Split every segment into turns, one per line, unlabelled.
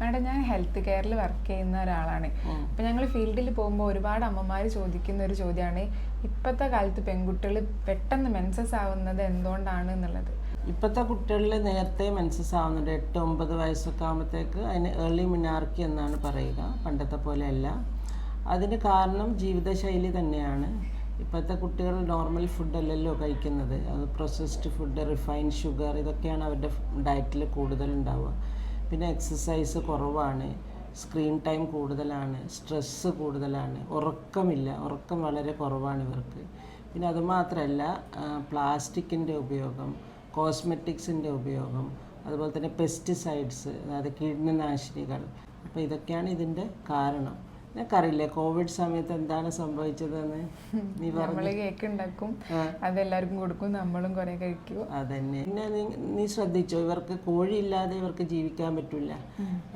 Madam ഞാൻ health കെയറിൽ work ചെയ്യുന്ന ഒരാളാണ്. അപ്പൊ ഞങ്ങൾ ഫീൽഡിൽ പോകുമ്പോൾ ഒരുപാട് അമ്മമാർ ചോദിക്കുന്ന ഒരു ചോദ്യമാണ് ഇപ്പോഴത്തെ കാലത്ത് പെൺകുട്ടികൾ പെട്ടെന്ന് മെൻസസ് ആവുന്നത് എന്തുകൊണ്ടാണ് എന്നുള്ളത്?
ഇപ്പോഴത്തെ കുട്ടികളിൽ നേരത്തെ മെൻസസ് ആവുന്നുണ്ട്. എട്ട് ഒമ്പത് വയസ്സൊക്കെ ആകുമ്പോഴത്തേക്ക് അതിന് ഏർലി മിനാർക്കി എന്നാണ് പറയുക പണ്ടത്തെ പോലെയല്ല. അതിന് കാരണം ജീവിതശൈലി തന്നെയാണ്. ഇപ്പോഴത്തെ കുട്ടികൾ നോർമൽ ഫുഡല്ലല്ലോ കഴിക്കുന്നത്. അത് പ്രോസസ്ഡ് ഫുഡ് റിഫൈൻഡ് ഷുഗർ ഇതൊക്കെയാണ് അവരുടെ ഡയറ്റിൽ കൂടുതൽ ഉണ്ടാവുക പിന്നെ എക്സസൈസ് കുറവാണ്. സ്ക്രീൻ ടൈം കൂടുതലാണ്. സ്ട്രെസ്സ് കൂടുതലാണ്. ഉറക്കമില്ല. ഉറക്കം വളരെ കുറവാണ് ഇവർക്ക്. പിന്നെ അതുമാത്രമല്ല പ്ലാസ്റ്റിക്കിന്റെ ഉപയോഗം കോസ്മെറ്റിക്സിന്റെ ഉപയോഗം അതുപോലെ തന്നെ പെസ്റ്റിസൈഡ്സ് അതായത് കീടനാശിനികൾ. അപ്പോൾ ഇതൊക്കെയാണ് ഇതിന്റെ കാരണം. നിനക്കറിയില്ലേ കോവിഡ് സമയത്ത് എന്താണ് സംഭവിച്ചതെന്ന്? നീ
നമ്മൾ കേക്ക് ഉണ്ടാക്കും അതെല്ലാവർക്കും കൊടുക്കും നമ്മളും കുറെ കഴിക്കും.
അതന്നെ. പിന്നെ നീ- നീ ശ്രദ്ധിച്ചോ ഇവർക്ക് കോഴി ഇല്ലാതെ ഇവർക്ക് ജീവിക്കാൻ പറ്റില്ല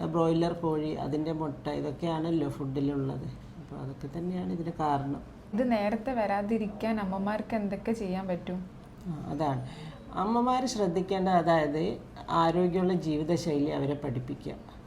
ബ്രോയിലർ കോഴി അതിന്റെ മുട്ട ഇതൊക്കെയാണല്ലോ ഫുഡിലുള്ളത്. അപ്പോൾ അതൊക്കെ തന്നെയാണ് ഇതിന് കാരണം.
ഇത് നേരത്തെ വരാതിരിക്കാൻ അമ്മമാർക്ക് എന്തൊക്കെ ചെയ്യാൻ പറ്റും?
അതാണ്. അമ്മമാർ ശ്രദ്ധിക്കേണ്ട അതായത് ആരോഗ്യമുള്ള ജീവിതശൈലി അവരെ പഠിപ്പിക്കുക.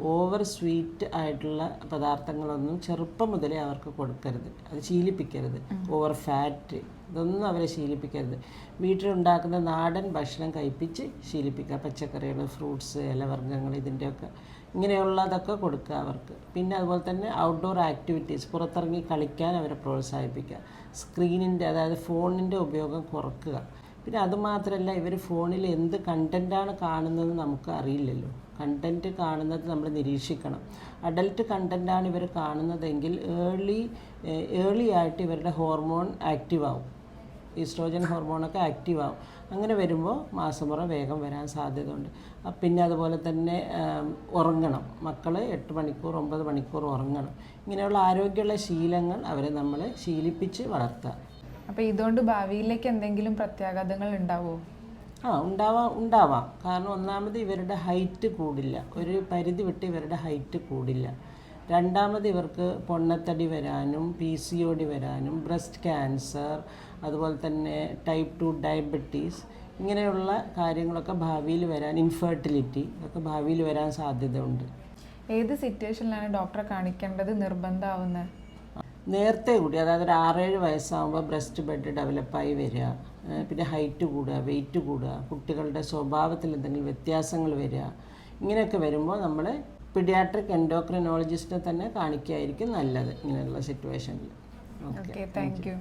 ഓവർ സ്വീറ്റ് ആയിട്ടുള്ള പദാർത്ഥങ്ങളൊന്നും ചെറുപ്പം മുതലേ അവർക്ക് കൊടുക്കരുത്. അത് ശീലിപ്പിക്കരുത്. ഓവർ ഫാറ്റ് ഇതൊന്നും അവരെ ശീലിപ്പിക്കരുത്. വീട്ടിലുണ്ടാക്കുന്ന നാടൻ ഭക്ഷണം കഴിപ്പിച്ച് ശീലിപ്പിക്കുക. പച്ചക്കറികൾ ഫ്രൂട്ട്സ് ഇലവർഗങ്ങൾ ഇതിന്റെയൊക്കെ ഇങ്ങനെയുള്ളതൊക്കെ കൊടുക്കുക അവർക്ക്. പിന്നെ അതുപോലെ തന്നെ ഔട്ട്ഡോർ ആക്ടിവിറ്റീസ് പുറത്തിറങ്ങി കളിക്കാൻ അവരെ പ്രോത്സാഹിപ്പിക്കുക. സ്ക്രീനിന്റെ അതായത് ഫോണിന്റെ ഉപയോഗം കുറക്കുക. പിന്നെ അതുമാത്രമല്ല ഇവർ ഫോണിൽ എന്ത് കണ്ടന്റാണ് കാണുന്നത് നമുക്ക് അറിയില്ലല്ലോ. കണ്ടന്റ് കാണുന്നത് നമ്മൾ നിരീക്ഷിക്കണം. അഡൽട്ട് കണ്ടന്റാണ് ഇവർ കാണുന്നതെങ്കിൽ ഏർലി ഏർലി ആയിട്ട് ഇവരുടെ ഹോർമോൺ ആക്റ്റീവ് ആവും. ഈസ്ട്രോജൻ ഹോർമോണൊക്കെ ആക്റ്റീവ് ആവും. അങ്ങനെ വരുമ്പോൾ മാസമുറ വേഗം വരാൻ സാധ്യതയുണ്ട്. പിന്നെ അതുപോലെ തന്നെ ഉറങ്ങണം. മക്കൾ എട്ട് മണിക്കൂർ ഒമ്പത് മണിക്കൂർ ഉറങ്ങണം. ഇങ്ങനെയുള്ള ആരോഗ്യമുള്ള ശീലങ്ങൾ അവരെ നമ്മൾ ശീലിപ്പിച്ച് വളർത്തുക
അപ്പോൾ ഇതുകൊണ്ട് ഭാവിയിലേക്ക് എന്തെങ്കിലും പ്രത്യാഘാതങ്ങൾ ഉണ്ടാവോ?
ആ ഉണ്ടാവാം ഉണ്ടാവാം. കാരണം ഒന്നാമത് ഇവരുടെ ഹൈറ്റ് കൂടില്ല. ഒരു പരിധി വിട്ട് ഇവരുടെ ഹൈറ്റ് കൂടില്ല. രണ്ടാമത് ഇവർക്ക് പൊണ്ണത്തടി വരാനും പി സി ഒ ഡി വരാനും ബ്രസ്റ്റ് ക്യാൻസർ അതുപോലെ തന്നെ ടൈപ്പ് ടു ഡയബറ്റീസ് ഇങ്ങനെയുള്ള കാര്യങ്ങളൊക്കെ ഭാവിയിൽ വരാൻ ഇൻഫെർട്ടിലിറ്റി ഒക്കെ ഭാവിയിൽ വരാൻ സാധ്യതയുണ്ട്.
ഏത് സിറ്റുവേഷനിലാണ് ഡോക്ടറെ കാണിക്കേണ്ടത് നിർബന്ധമാവുന്നത്?
നേരത്തെ കൂടി അതായത് ഒരു ആറേഴ് വയസ്സാകുമ്പോൾ ബ്രസ്റ്റ് ബെഡ് ഡെവലപ്പായി വരിക പിന്നെ ഹൈറ്റ് കൂടുക വെയിറ്റ് കൂടുക കുട്ടികളുടെ സ്വഭാവത്തിൽ എന്തെങ്കിലും വ്യത്യാസങ്ങൾ വരിക ഇങ്ങനെയൊക്കെ വരുമ്പോൾ നമ്മൾ പിഡിയാട്രിക് എൻഡോക്രിനോളജിസ്റ്റിനെ തന്നെ കാണിക്കുകയായിരിക്കും നല്ലത് ഇങ്ങനെയുള്ള സിറ്റുവേഷനിൽ
ഓക്കെ താങ്ക് യു